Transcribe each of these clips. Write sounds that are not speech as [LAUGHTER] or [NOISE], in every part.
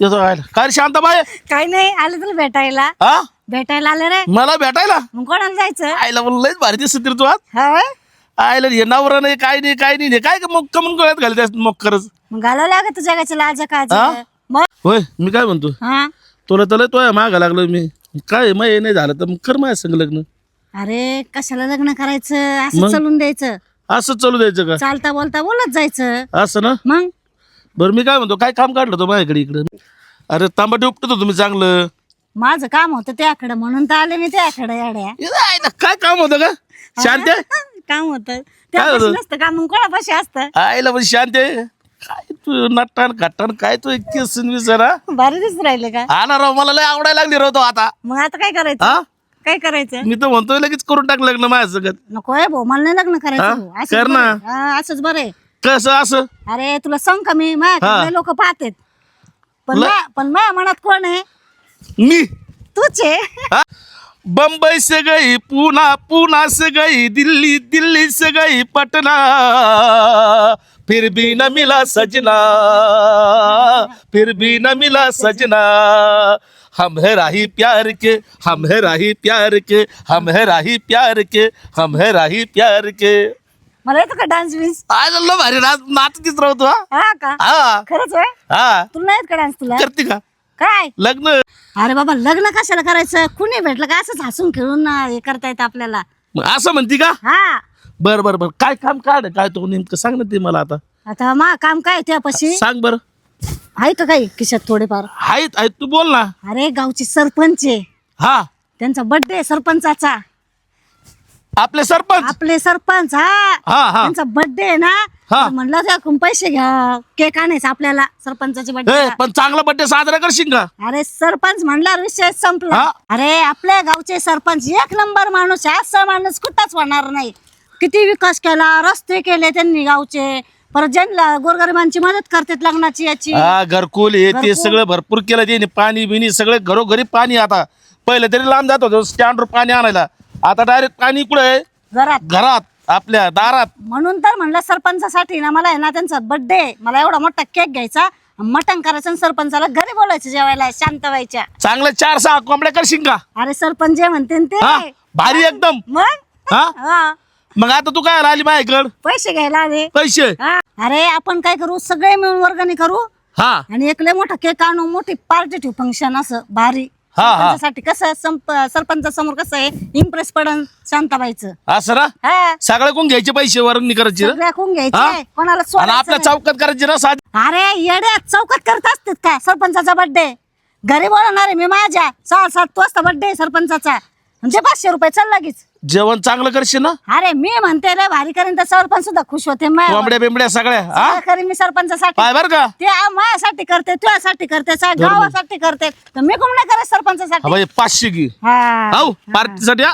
येतो आयला. काय शांताबाई? काही नाही आले तुला भेटायला. हा? भेटायला आले रे. मला भेटायला? मग कोणाला जायचं? आईला म्हणलं लयच भारी दिसत तू आज. हा आईला हे नवरा नाही काय नाही काय नाही काय मग कमून गळ्यात घाली त्यात मग खरंच मग घालावं लागत लाज काज हा? मग? होय मी काय म्हणतो? हा? तुला तर तो मागा लागलो मी. काय मग हे नाही झालं तर मग कर माझ्या संग लग्न. अरे कशाला लग्न करायचं? असं मग? चालून द्यायचं. असं चालू द्यायचं का? चालता बोलता बोलत जायचं. असं ना? मग? बरं मी काय म्हणतो काय काम काढलं तो माझ्याकडे इकडं? अरे तांबाटे उपटत होतो मी चांगलं? माझं काम होतं त्याकडे म्हणून तर आले मी त्याकडे येड्या. हे काय काम होतं का? शांत आहे? काम होतं. काय त्यापाशी होतं? नसतं काम मग कोणापाशी असतं? आईला पण शांत आहे. काय तू नट्टान खट्टान काय तू केस विचारा भारी दिसू राहिले का? आला राव मला लय आवडायला लागली राव तो आता. मग आता काय करायचं? हा? काय करायचं? मी तर म्हणतोय लगेच करून टाक लग्न माझ्या सगळं नको आहे भाऊ मला नाही लग्न हा? करायचं भाऊ. असंच कर बरं. ना. हा, असंच बरं आहे. कसं असं? अरे तुला सांग का मी? हा. माझ्या लोक पाहतेत. पण ल- मा- पण माझ्या मनात कोण आहे? मी. तूच आहे. हा? बम्बई से गई पूना पूना से गई दिल्ली दिल्ली से गई पटना. फिर भी न मिला सजना फिर भी न मिला सजना. हम है राही प्यार के हम है राही प्यार के हम है राही प्यार के हम है राही प्यार के। मला येतो का डान्स बिन्स आज अल्ला भारी नाच नाचतीच राहतो हा? हा का? हा. खरंच आहे हा. तुला नाही येत का डान्स तुला? करते का? काय? लग्न. अरे बाबा लग्न कशाला करायचं? कुणी भेटलं का? असंच हसून खेळून ना हे करता येतं आपल्याला. मग असं म्हणती का? हा. बर बर बर. काय काम काढ काय तो नेमकं सांग ना ते मला आता. आता मा काम काय त्यापाशी सांग बर. आहे का काही खिशात थोडेफार? आहेत आहेत. तू बोल ना. अरे गावचे सरपंच आहे. हा. त्यांचा बर्थडे सरपंचाचा. आपले सरपंच? आपले सरपंच हा. हा हा. त्यांचा बर्थडे आहे ना. हा. तर म्हणलं त्याकडून पैसे घ्या. केक आणायचा आपल्याला सरपंचाचे ए, बर्थडे पण चांगला बड्डे साजरा करशील का? अरे सरपंच म्हणला विषय संपला. हा. अरे आपल्या गावचे सरपंच एक नंबर माणूस आहे. असा माणूस कुठंच होणार नाही. किती विकास केला रस्ते केले त्यांनी गावचे. परत ज्यांना गोरगरिबांची मदत करतात लग्नाची याची. हा घरकुल हे ते घरकुल. सगळं भरपूर केलं त्याने. पाणी बिनी सगळे घरोघरी पाणी आता. पहिले तरी लांब जात होतो स्टँडवर पाणी आणायला. आता डायरेक्ट पाणी कुठे आहे? घरात. घरात आपल्या दारात. म्हणून तर म्हणलं सरपंचासाठी ना मला आहे ना त्यांचा बर्थडे मला एवढा मोठा केक घ्यायचा. मटण करायचं आणि सरपंचाला घरी बोलायचं जेवायला शांत व्हायच्या. चांगल्या चार सहा कोंबड्या करशील का? अरे सरपंच जे म्हणते न हा ते भारी एकदम. मग? हा? हा. मग आता तू काय आली माझ्याकडं? पैसे घ्यायला आले. पैसे? हा. अरे आपण काय करू? सगळे मिळून वर्गणी करू. हा. आणि एक लय मोठा केक आणू मोठी पार्टी ठेवू फंक्शन असं भारी. हा, हा. सरपंचासाठी कसं संप सरपंचासमोर कसं आहे? इम्प्रेस पडन शांताबाईचं. असं ना? हा. सगळे कोण घ्यायचे पैसे वर्गणी करायची? ना? सगळ्या कोण हा? घ्यायचे कोणाला आणि सोडायचं आपल्या नाही. चौकात करायची ना साज अरे येड्या चौकात करत असतात का सरपंचाचा बर्थडे घरी बोलवणार आहे मी माझ्या. सहा सात वाजता बर्थडे सरपंचाचा. म्हणजे पाचशे रुपये चल लगेच. जेवण चांगलं करशील ना? अरे मी म्हणते रे भारी करीन तर सरपंच सुद्धा खुश होते. कोंबड्या बिंबड्या सगळ्या हा? सगळं करीन मी सरपंचासाठी. पाय बर का? ते आ- माझ्यासाठी करते तुझ्यासाठी करते गावासाठी करते. तर मी कोण नाही करत सरपंचासाठी बाई पाचशे घे. हा. पार्टीसाठी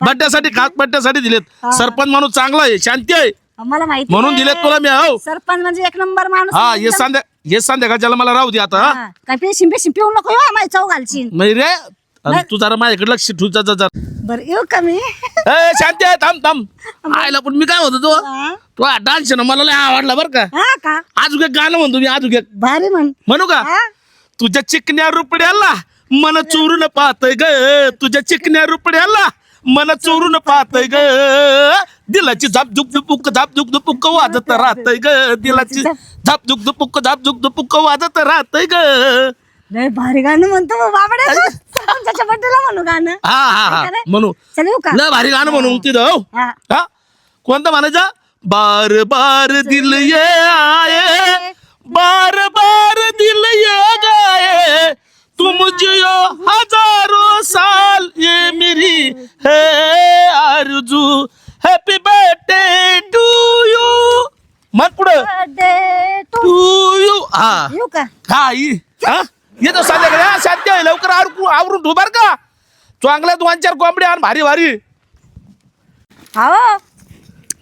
बड्डेसाठी खास बड्डेसाठी दिलेत. सरपंच माणूस चांगला आहे शांती आहे. मला माहिती म्हणून आहे. दिलेत तुला मी हो सरपंच म्हणजे एक नंबर माणूस हा आहे. हे संध्या हे संध्याकाळच्याला मला राहू दे आता हा. हा. काय पेशी पेशी पिऊ नको हो माझी चव घालशील. रे आणि तू जरा माझ्याकडे लक्ष ठेवू जा जा जा. बर येऊ का मी? ए शांती आहे थांब थांब. आयला पण मी काय म्हणतो तो? हा? तो डान्स ना मला लय आवडला बरं का. हा का? एक गाणं म्हणतो मी अजून एक. भारी म्हण. म्हणू का? हा? तुझ्या चिकन्या रुपड्याला मन चोरून पाहतय ग. तुझ्या चिकन्या रुपड्याला मन चोरून पाहतय ग. दिलाची झाप झुक दुपुक झाप झुक दुपुक वाजत राहतय ग. दिलाची झाप झुक दुपुक झाप झुक दुपुक वाजत राहतय ग. लय भारी गाणं म्हणतो बाबड्या. बड्डेला म्हणू गाणं. हा हा हा. म्हणू. चल येऊ का? लय भारी गाणं म्हणू तिथं हो. हा. हा? कोणतं म्हणायचं? बार बार दिल ये आये. बार बार दिल ये गाये. तुम जियो हजारों साल ये मेरी है आरजू. हैप्पी बर्थडे टू यू मत पुढं. बर्थडे टू टू यू हा. येऊ का? हा. हा? येतो संध्याकाळी आहे. लवकर आवरून आवरून ठेव बरं का. चांगल्या दोन चार कोंबड्या आण भारी भारी. हो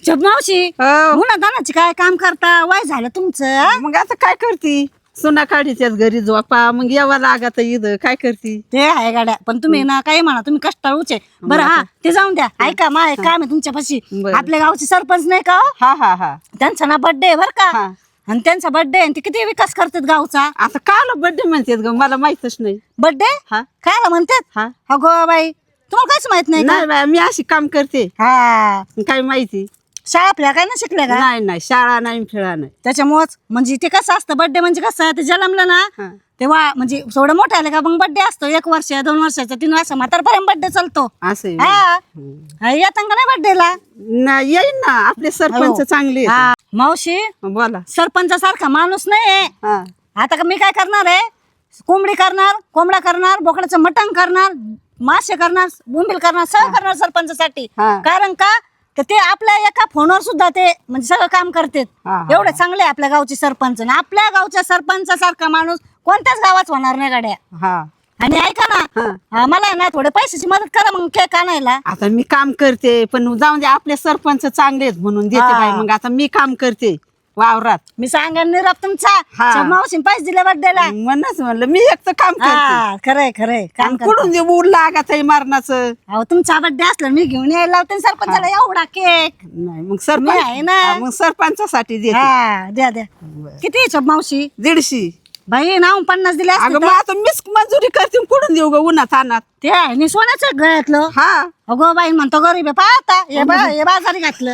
जब मावशी हो. उन्हा दानाची काय काम करता? वय झालं तुमचं हा? मग आता काय करती? सुना काढीच्याच घरी झोपा. मग यावा लागत इथं. काय करती? ते आहे गाड्या. पण तुम्ही ना काही म्हणा तुम्ही कष्टाळूचे. बरं हा ते जाऊन द्या. ऐका माय काम आहे तुमच्यापाशी. बरं. आपल्या गावचे सरपंच नाही का हो? हा हा हा. त्यांचा ना बर्थडे आहे बरं का? हा. आणि त्यांचा बर्थडे ते किती विकास करतात गावचा? आता काल बर्थडे म्हणतात ग मला माहितच नाही. बर्थडे हा. काय म्हणतात? हा. अगो बाई तुम्हाला काहीच माहीत नाही का? नाही बाय मी अशी काम करते. हा. काय माहिती? शाळा आपल्या काय ना शिकल्या का? नाही नाही शाळा नाही खेळा नाही. त्याच्यामुळेच म्हणजे ते कसं असतं बर्थडे म्हणजे कसं ते जन्मलं ना. तेव्हा म्हणजे थोडं मोठं आलं का मग बर्थडे असतो एक वर्ष दोन वर्षाचा तीन वर्ष म्हातारपर्यंत बर्थडे चालतो. असं आहे. हा हा, येतं का नाही बर्थडेला नाही येईन ना आपले सरपंच चांगले आहेत. हा. मावशी बोला. सरपंचासारखा माणूस नाही हा. आता का मी काय करणार आहे? कोंबडी करणार कोंबडा करणार बोकडाचं मटण करणार मासे करणार बोंबील करणार सगळं करणार सरपंचासाठी. हा. कारण का? तर ते आपल्या एका फोनवर सुद्धा ते म्हणजे सगळं काम करतात. हा, हा, एवढे चांगले आहे आपल्या गावचे सरपंच. आणि आपल्या गावच्या सरपंचासारखा माणूस कोणत्याच गावात होणार नाही गाड्या. हा. आणि ऐका ना हा. हा, मला आहे ना थोडे पैशाची मदत करा मग केक आणायला. आता मी काम करते पण जाऊन दे आपले सरपंच चांगले आहेत म्हणून देते हा. बाई मग आता मी काम करते. वावरात. मी सांगा निराप तुमचा. हा. मावशी पैसे दिले बर्थडेला म्हणूनच म्हणलं मी एकटं काम करते. हा खरंय. खरंय काम कुठून जे ऊन लागत आहे मारणाचं? अहो तुमचा बर्थडे असला मी घेऊन यायला लावते ना सरपंचाला एवढा केक. नाही मग मी आहे सरपंच ना. हा, मग सरपंचासाठी देते. हा द्या द्या. किती आहे मावशी? दीडशे. बाई नाव पन्नास दिले असते अगं तर. मग आता मीच मजुरी करते कुठून देऊ ग उन्हात आणत ते आहे नि सोन्याचं गळ्यातलं हा. अगो बाई म्हणतो गरीब आहे पाहता हे बा हे बाजारी घातलं.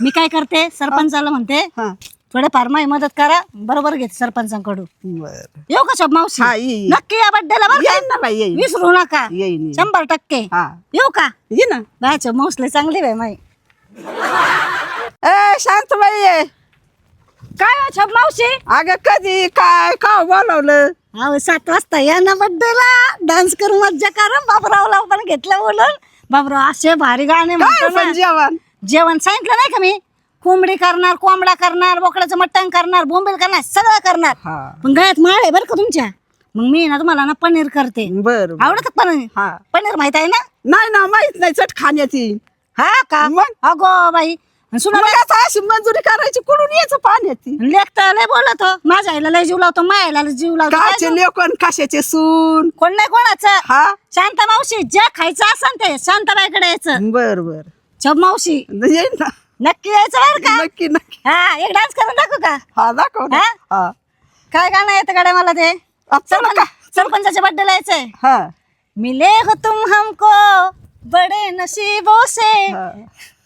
मी काय करते सरपंचाला म्हणते हा. थोडे माही मदत करा. बरोबर घेते सरपंचांकडून. बर. येऊ का शब मावशी? हा, ये, ये. नक्की या बर्थडेला बरं येईन का ना बाई येईन. विसरू नका. येईन येईन. शंभर टक्के. हा. येऊ का? ये ना. बायच मावसले चांगली बाई माई ए शांत बाई ये. काय हो मावशी? अगं कधी काय का बोलवलं? अहो सात वाजता या ना बड्डेला डान्स करू मज्जा करा. बाबरावला पण घेतलं बोलून. बाबराव असे भारी गाणे काय म्हणतो ना. पण जेवण? जेवण सांगितलं नाही का मी? कोंबडी करणार कोंबडा करणार बोकडाचं मटण करणार बोंबील करणार सगळं करणार. हा. पण गळ्यात माळ आहे बरं का तुमच्या? मग मी ना तुम्हाला ना पनीर करते. बर. आवडत पनीर? हा. पनीर माहीत आहे ना? नाही ना माहीत नाही चट खाण्याची. हा का? मग? अगो बाई. आणि सुना मग आता अशी मंजुरी करायची कुठून यायचं पाण्याची? लेखता लय बोलत हो माझ्या आईला लय जीव लावतो लय जीव लावतो. काय काचे जीव? लेकन कशाचे सून? कोण नाही कोणाचं? हा. शांत मावशी जे खायचं असन ते शांताबाईकडे यायचं. बर बर. छब मावशी. येईन ना. नक्की यायचं बरं का? नक्की नक्की. हा एक डान्स करून दाखवू का? हा दाखव ना. हा? हा. काय गाणं येतं गाड्या मला ते? सरपंच का? सरपंचाच्या बर्थडेला यायचंय. हा. मिले हो तुम हमको बडे नशीबो से. हा.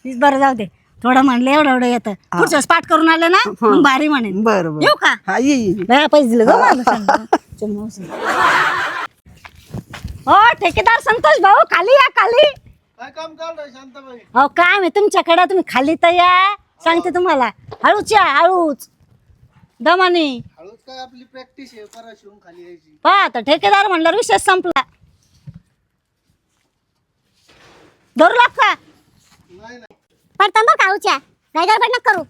बरं जाऊ दे. थोडं म्हणलं एवढं एवढं येतं. पुढच्या वेळेस पाठ करून आले ना मग भारी म्हणेन. बर बर. येऊ का? हा ये ये. बाया पैसे दिले गं मला सांगा. चल मावशी. हो ठेकेदार संतोष भाऊ खाली या खाली. काय काम चाललंय शांताबाई? अहो काय मी तुमच्याकडे तुम्ही खाली तर या सांगते तुम्हाला. हळूच या हळूच. दमानी. हळूच काय आपली प्रॅक्टिस आहे परत शिवून खाली यायची. पहा आता ठेकेदार म्हणलं विषय संपला. धरू लाग का? नाही नाही. पडता बघ गडबड नका करू.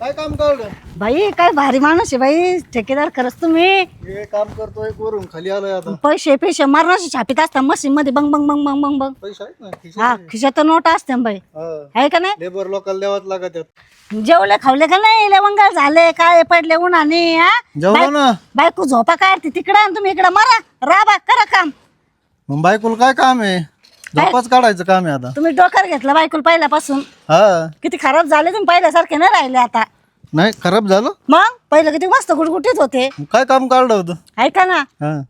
काय काम काढलं बाई काय भारी माणूस आहे बाई. ठेकेदार खरंच तुम्ही. हे काम करतोय वरून खाली आलोय आता. पैसे पैसे मारणाशी छापीत असता मशीन मध्ये बंग बंग बंग बंग बंग बंग. पैसे आहेत ना हा खिशात नोट असते बाई. आहे का नाही? लेबर लोकल द्यावाच लागत आहेत. जेवले खावले का नाही? लवंगाल झाले काय पडले उन्हाने हा? बाय- ना. बायको झोपा काढते तिकडं आणि तुम्ही इकडं मरा. राबा करा काम. मग बायकोला काय काम आहे? झोपाच काढायचं काम आहे आता. तुम्ही डोकर घेतलं बायकोला पहिल्यापासून. हा. किती खराब झाले तुम्ही पहिल्यासारखे नाही राहिले आता. नाही खराब झालं? मग? पहिलं किती मस्त गुटगुटीत होते. काय काम काढलं होतं? ऐका ना. हा.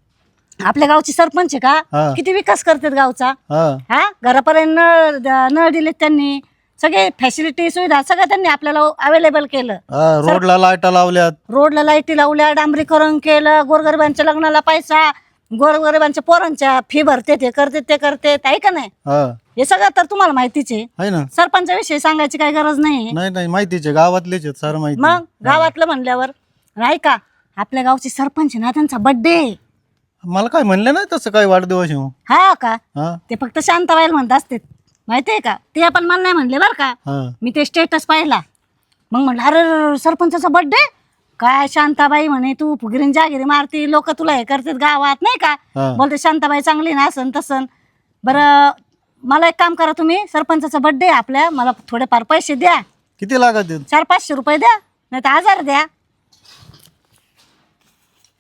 आपल्या गावची सरपंच आहे हा. का किती विकास करतात गावचा. हा. हा? घरापर्यंत नळ द- नळ दिलेत त्यांनी. सगळे फॅसिलिटी सुविधा सगळं त्यांनी आपल्याला अवेलेबल केलं. हा रोडला लाईटा लावल्यात. रोडला लाईटी लावल्या डांबरीकरण केलं गोरगरिबांच्या लग्नाला पैसा गोरगरिबांच्या पोरांच्या फी भरते ते करते ते करते. आहे का नाही? हा. हे सगळं तर तुम्हाला माहितीच आहे. आहे ना. सरपंचाविषयी सांगायची काही गरज नाही नाही नाही माहितीचे. गावातलेच आहेत सारं माहिती. मग गावातलं म्हणल्यावर आणि ऐका आपल्या गावचे सरपंच आहे ना त्यांचा बर्थडे मला काय म्हणलं नाही तसं काय वाढदिवस हो. का? हा. ते फक्त शांताबाईल म्हणत असते माहितीये का? ते पण मला नाही म्हणले बरं का. हा. मी ते स्टेटस पाहिला. मग म्हणलं अरे, सरपंचाचा बर्थडे काय शांताबाई म्हणे तू फुगिरीन जागिरी मारती लोक तुला हे करतात गावात नाही का. बोलते शांताबाई चांगली ना असन तसन. बरं मला एक काम करा तुम्ही सरपंचाचा बर्थडे आपल्या मला थोडेफार पैसे द्या. किती लागत आहेत चार पाचशे रुपये द्या नाही तर हजार द्या.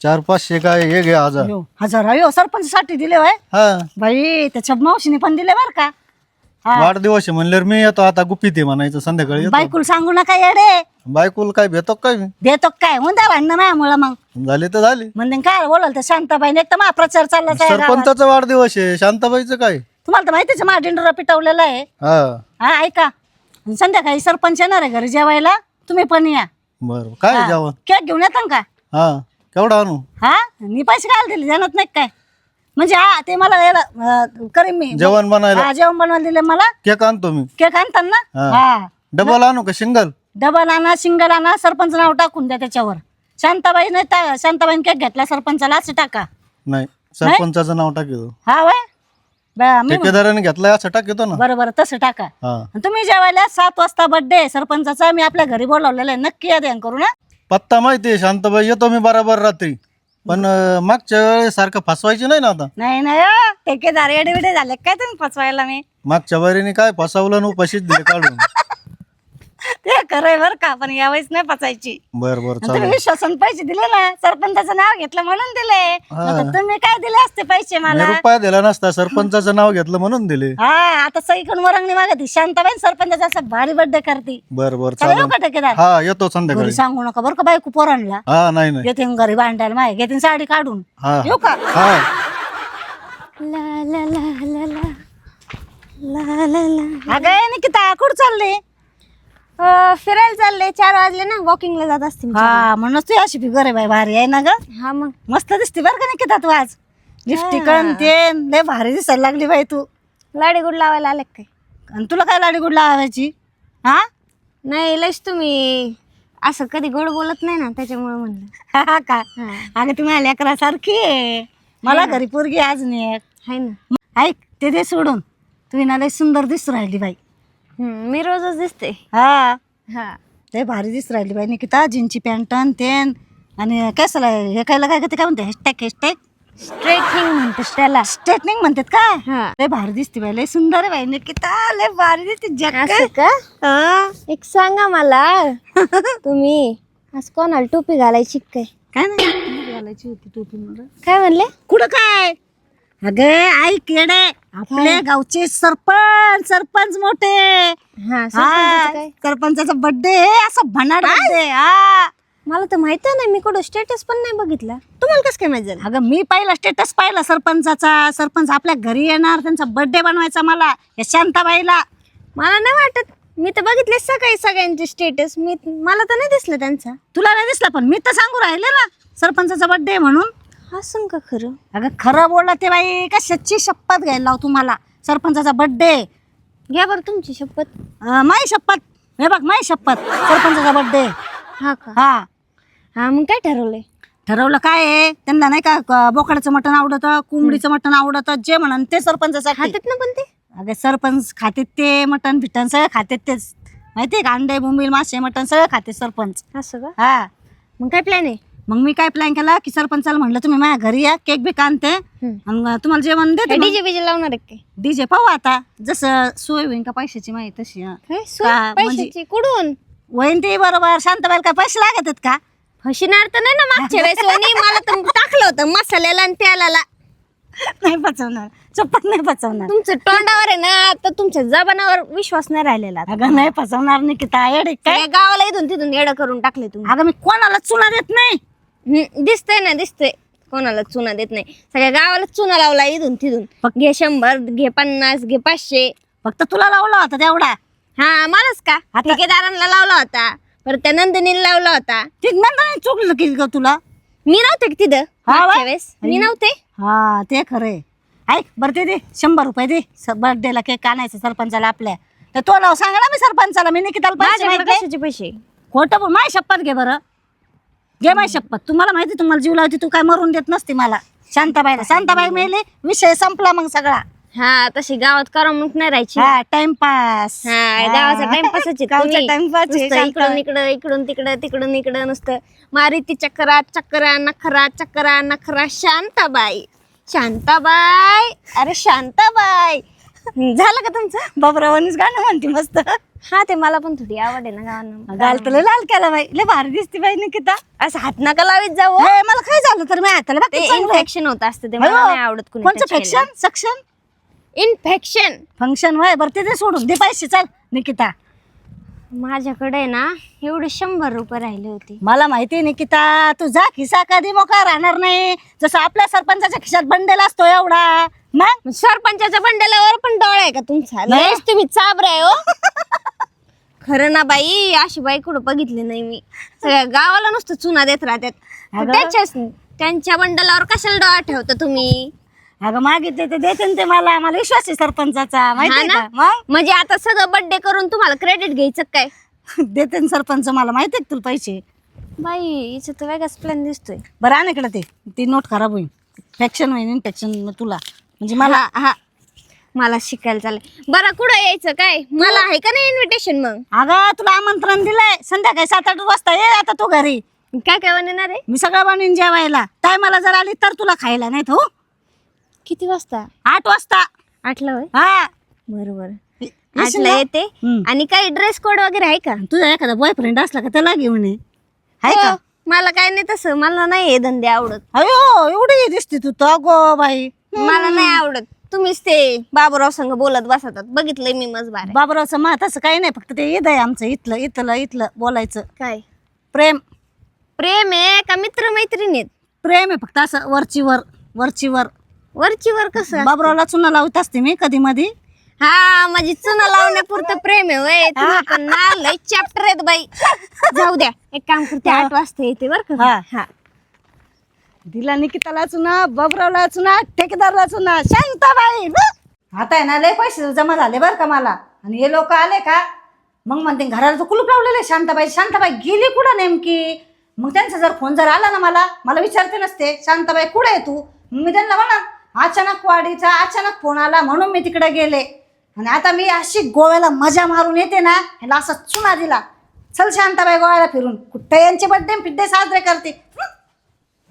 चार पाचशे काय हे घे हजार. यो, हजार अयो सरपंच साठी दिले वय हा. बाई त्याच्या मावशीने पण दिले बर का. हा. वाढदिवस आहे म्हणल्यावर मी येतो आता गुपित आहे म्हणायचं संध्याकाळी येतो. बायकुल सांगू नका येडे. बायकोला काय भेटतो काय? मी देतो काय? होऊन द्या भांडणं माझ्यामुळं मग. झाली तर झाली. म्हणजे काय बोलाल तर शांताबाईने एक तर मा प्रचार गावात. सरपंचाचा वाढदिवस आहे. शांताबाईचं काय? तुम्हाला तर माहितीच मा डिंडोरा पिटवलेला आहे. हा. हा ऐका. संध्याकाळी सरपंच येणार आहे घरी जेवायला. तुम्ही पण या. बर. काय जेवण? केक घेऊन येता का? हा. केवढा आणू? हा? मी पैसे काय दिले जाणत नाही काय? म्हणजे हा ते मला याला अं, करीन मी. जेवण बनायला. हा जेवण बनवायला दिले मला. केक आणतो मी. केक आणतात ना हा. हा. डबल आणू का? सिंगल? डबल आणा सिंगल आणा सरपंच नाव टाकून द्या त्याच्यावर. शांताबाई नाही टा शांताबाईने केक घेतला सरपंचाला असं टाका. नाही सरपंचाचं नाव टाकतो हा वय? बा- मी ठेकेदाराने घेतलाय असं टाकतो ना. बरं बरं तसं टाका. हा. आणि तुम्ही जेवायला सात वाजता बर्थडे सरपंचाचा मी आपल्या घरी बोलावलेला आहे. नक्की या ध्यान करू ना पत्ता माहिती आहे शांताबाई येतो मी बराबर रात्री. पण अं, मागच्या वेळेस सारखं फसवायची नाही ना आता? नाही नाही हो, ठेकेदार एडे बिडे झाले काय तुम्ही फसवायला मी? मागच्या बारीने काय फसवलं न उपाशीच दिले काढून? ते खरंय बर का पण यावेळेस नाही पचायची बर बर तुम्ही श्वसन पैसे दिले ना सरपंचाचं नाव घेतलं म्हणून दिले. तुम्ही काय दिले असते पैसे मला? रुपया दिला नसता सरपंचाचं नाव घेतलं म्हणून दिले. हा आता सईकडून वरंगणी मागती. शांताबाई सरपंचाचा असं भारी बड्डे करते. बर बर येतो संध्याकाळी. सांगू नका बरं का बाई पोरांना. हा नाही घेते घरी भांडायला माय घेते साडी काढून. येऊ का? हा. अगं निकिता कुठं चालले? फिरायला चालले चार वाजले ना वॉकिंगला जात असते. हा म्हणूनच तू अशी फिगर आहे बाई भारी आहे ना ग? हा मग. मस्त दिसते बरं का निकिता तू आज? लिपस्टिक आणि ते लय भारी दिसायला लागली बाई तू. लाडी गुड लावायला आले काय? आणि तुला काय लाडी गुड लावायची? हा? नाही लयच तुम्ही असं कधी गोड बोलत नाही ना त्याच्यामुळे म्हणलं. हा का. अगं तुम्ही लेकरासारखी आहे. मला घरी पोरगी आज नाही. हाय ना. ऐक ते दे सोडून. तुम्ही ना लय सुंदर दिसू राहिली बाई. मी रोजच दिसते. हा. हा. लय भारी दिसू राहिली बाई निकिता जीनची पॅन्ट तेन आणि. कशाला हे कायला काय ते काय म्हणते? हॅशटॅग हॅशटॅग स्ट्रेटनिंग म्हणतेस त्याला. स्ट्रेटनिंग म्हणतात काय हा. लय भारी दिसते बाई लय सुंदर आहे बाई निकिता लय भारी दिसते असं जग का एक सांगा मला. [LAUGHS] तुम्ही आज कोणाला टोपी घालायची काय? काय नाही घालायची होती टोपी मला. काय म्हणले? कुठं काय? अगं ऐक येडे. आपले गावचे सरपंच सरपंच मोठे. हा सरपंचाचं काय? सरपंचाचा बर्थडे असं भनाड बर्थडे हा मला तर माहीत नाही मी कुठं स्टेटस पण नाही बघितला. तुम्हाला कसं काय माहीत झालं? अगं मी पाहिला स्टेटस पाहिला सरपंचाचा. सरपंच आपल्या घरी येणार त्यांचा बर्थडे बनवायचा मला या शांताबाईला. मला नाही वाटत. मी तर बघितले सकाळी सगळ्यांचे स्टेटस मी मला तर नाही दिसलं त्यांचा. तुला नाही दिसला पण मी तर सांगू राहिले ना सरपंचाचा बर्थडे म्हणून. असं का खरं. अगं खरं बोलला ते बाई कशाची शपथ घ्यायला लाव तुम्हाला. सरपंचाचा बर्थडे घ्या बरं तुमची शपथ. माई शपथ. हे बघ माई शपथ. सरपंचाचा बर्थडे हा का? हा. हा मग काय ठरवलंय? ठरवलं काय आहे? त्यांना नाही का क- बोकडाचं मटण आवडतं कोंबडीचं मटण आवडतं जे म्हणन ते सरपंचासाठी. खातात ना पण ते? अगं सरपंच खाते ते मटण भिटण सगळं खाते तेच. माहितीये का अंडे बोंबील मासे मटण सगळं खाते सरपंच. असं का? हा. मग काय प्लॅन आहे? मग मी काय प्लॅन केला की सरपंचाला म्हणलं तुम्ही माझ्या घरी या केक बिक आणते आणि तुम्हाला जेवण देते डीजे बीजे लावणार आहे काय? डीजे पाहू आता. जसं सोय होईन का पैशाची माहिती तशी हा. काय? सोय? का? म्हणजे- पैशाची? कुठून? होईन ती बरोबर शांताबाई काय पैसे लागत आहेत का? फशिनार तर नाही ना मागच्या वेळेस मला तर टाकलं होतं मसाल्याला आणि तेलाला नाही पचवणार. चप्पल नाही पचवणार. तुमचं तोंडावर आहे ना तर तुमच्या जबानावर विश्वास नाही राहिलेला. आता. अगं नाही पचवणार नाही की येडे काय? सगळ्या गावाला इथून तिथून येडं करून टाकले तुम्ही. अगं मी कोणाला चुना देत नाही? हम्म, दिसतंय ना दिसतंय. कोणाला चुना देत नाही. सगळ्या गावाला चुना लावला इथून तिथून. घे शंभर घे पन्नास घे पाचशे. फक्त तुला लावला होता तेवढा? हा मलाच का? ठेकेदारांना लावला होता. परत त्या नंदिनीला लावला होता. ती नंतर चुकलं की ग तुला? मी नव्हते का तिथं? हा मागच्या व्हय? वेळेस. मी नव्हते. हा ते खरंय. ऐक बरं ते दे. शंभर रुपये दे. बर्थडेला केक आणायचं सरपंचाला आपल्या. तर तो नाव सांगा ना मी सरपंचाला. मी निकिताला पैसे माझ्याकडे कशाचे पैसे? खोटं बोल माय शपथ घे बरं. घे माय शपथ. तुम्हाला माहिती तुम्हाला जीव लावती तू काय मरून देत नसती मला. शांताबाईला. शांताबाई मेली विषय संपला मग सगळा. हा तशी गावात करमणूक नाही राहायची. हा टाइमपास हा गावाचा टाइमपास आहे, इकडून. इकडं इकडून तिकडं तिकडून इकडं नुसतं मारिती चक्रा चक्रा नखरा चक्रा नखरा. शांताबाई. शांताबाई. अरे शांताबाई. झालं का तुमचं? बाबरावानीच गाणं म्हणते मस्त. हा ते मला पण थोडी आवड आहे ना गावांना. गाल तुला लाल केला बाई. लय भारी दिसती बाई निकिता. असं हात नका लावीत जाऊ हे, मला काय झालं तर मी हाताला ते चांगलं. इन्फेक्शन होत असतं ते मला नाही आवडत कुणी कोणचं फॅक्शन सक्शन इन्फेक्शन फंक्शन वय बरं ते सोडून. दे पैसे चल निकिता. माझ्याकडे ना एवढे शंभर रुपये राहिले होते. मला माहिती आहे निकिता तुझा खिसा कधी मोका राहणार नाही. जसं आपल्या सरपंचाच्या खिशात बंडेल असतो एवढा. मग? सरपंचाच्या बंडलावर पण डोळा आहे का तुमचा? नाही. लयच तुम्ही चाबरे हो. [LAUGHS] खरं ना बाई अशी बाई कुठं बघितली नाही मी. सगळ्या गावाला नुसतं चुना देत राहतात अगं. त्याच्याच त्यांच्या बंडलावर कशाला डोळा ठेवता तुम्ही? अगं मागितले ते देते ना ते मला. मला विश्वास आहे सरपंचाचा. माहिती हा आहे ना? का? मग? म्हणजे आता सगळं बर्थडे करून तुम्हाला क्रेडिट घ्यायचं काय? देते ना सरपंच मला. माहिती आहे का तुला पैसे? बाई हिचं तर वेगळाच प्लॅन दिसतोय. बरं आण इकडे ते. ती नोट खराब होईल. फॅक्शन होईल इन्फेक्शन तुला. म्हणजे मला हा. मला शिकायला चाललंय. बरं कुठं यायचं काय? मला आहे का नाही इन्व्हिटेशन मग? अगं तुला आमंत्रण दिलंय. संध्याकाळी सात आठ वाजता ये आता तू घरी. काय काय बनणार आहे? मी सगळं बनवीन जेवायला. काय मला जर आली तर तुला खायला नाही हो? किती वाजता? आठ वाजता. आठला होय? हा. बरोबर. आठला? येते? हम्म. आणि काही ड्रेस कोड वगैरे आहे का? तुझा एखादा बॉयफ्रेंड असला का त्याला घेऊन ये. का हो, मला काय नाही तसं. मला नाही हे धंदे आवडत. अयो एवढी दिसते तू तो अगो बाई. मला नाही आवडत. तुम्हीच ते बाबूराव संघ बोलत बसतात. बघितलंय मी मज बार बाबरावचं मत असं काही नाही फक्त ते ईद आहे आमचं इथलं इथलं इथलं बोलायचं. काय? प्रेम. प्रेम आहे का मित्र मैत्रिणीत प्रेम आहे फक्त असं वरची वर वरची वर. वरची वर कसं? बाबरावला चुना लावत असते मी कधी मधी. हा माझी चुना लावण्यापुरतं प्रेम आहे वय. तुम्ही पण ना लय चॅप्टर आहेत बाई. जाऊ द्या एक काम करते आठ वाजता येते बर का. हा. हा. दिला निकिताला चुना बबरावला चुना ठेकेदारला चुना शांताबाई बघ. आता आहे ना लय पैसे जमा झाले बरं का मला. आणि हे लोक आले का? मग म्हणते घराला तर कुलूप लावलेलं आहे शांताबाई शांताबाई गेली कुठं नेमकी? मग त्यांचा जर फोन जर आला ना मला मला विचारते नसते शांताबाई कुठे आहे तू? मग मी त्यांना म्हणा अचानक वाडीचा अचानक फोन आला म्हणून मी तिकडे गेले. आणि आता मी अशी गोव्याला मजा मारून येते ना ह्याला असा चुना दिला. चल शांताबाई गोव्याला फिरून. कुठं यांचे बड्डे पिड्डे साजरे करते. हं?